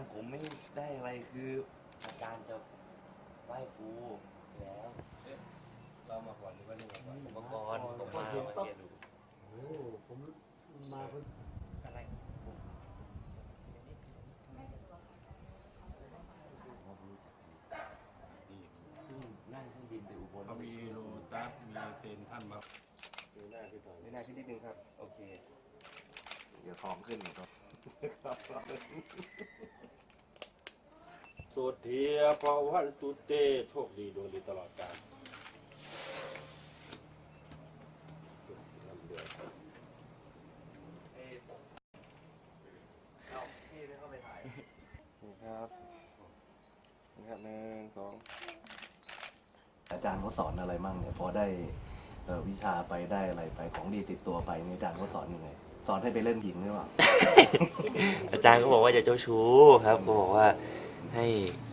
ย์ผมไม่ได้อะไรคืออาจารย์จะไหว้ครูแล้วเรามาก่อนหรือว่านี่มาก่อนอุปกรณ์ผมมามาเรียนรู้โอ้ผมมาเพิ่งอะไรนี่ซึ่งนั่งเครื่องบินไปอุบลเขามีโลตัสมีเซนท่านมาดูหน้าพี่ต่อยไม่น่าขึ้นนิดนึงครับ โอเค เดี๋ยวของขึ้นครับ สุดเทียพอวันตุเตโชคดีดวงดีตลอดกาลลำเดือดนี่ครับนี่ครับหนึ่งสองอาจารย์เขาสอนอะไรมั่งเนี่ยพอได้เอ่อวิชาไปได้อะไรไปของดีติดตัวไปเนี่ยอาจารย์เขาสอนยังไงสอนให้ไปเล่นหญิงหรือเปล่าอาจารย์ก็บอกว่าอย่าเจ้าชู้ครับก็บอกว่า ให้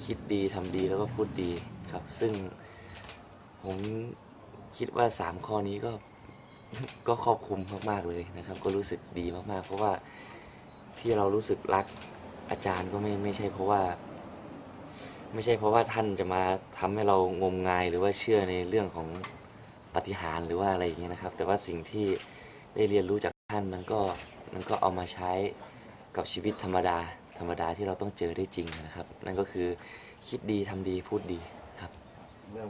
คิดดีทำดีแล้วก็พูดดีครับ ซึ่งผมคิดว่าสามข้อนี้ก็ก็ครอบคลุมมากๆเลยนะครับ ก็รู้สึกดีมากๆ เพราะว่าที่เรารู้สึกรักอาจารย์ก็ไม่ไม่ใช่เพราะว่า ไม่ใช่เพราะว่าท่านจะมาทำให้เรางมงายหรือว่าเชื่อในเรื่องของปฏิหารหรือว่าอะไรอย่างเงี้ยนะครับ แต่ว่าสิ่งที่ได้เรียนรู้จากท่านมันก็มันก็เอามาใช้กับชีวิตธรรมดา ธรรมดาที่เราต้องเจอได้จริงนะครับ นั่นก็คือคิดดีทำดีพูดดีครับ เรื่อง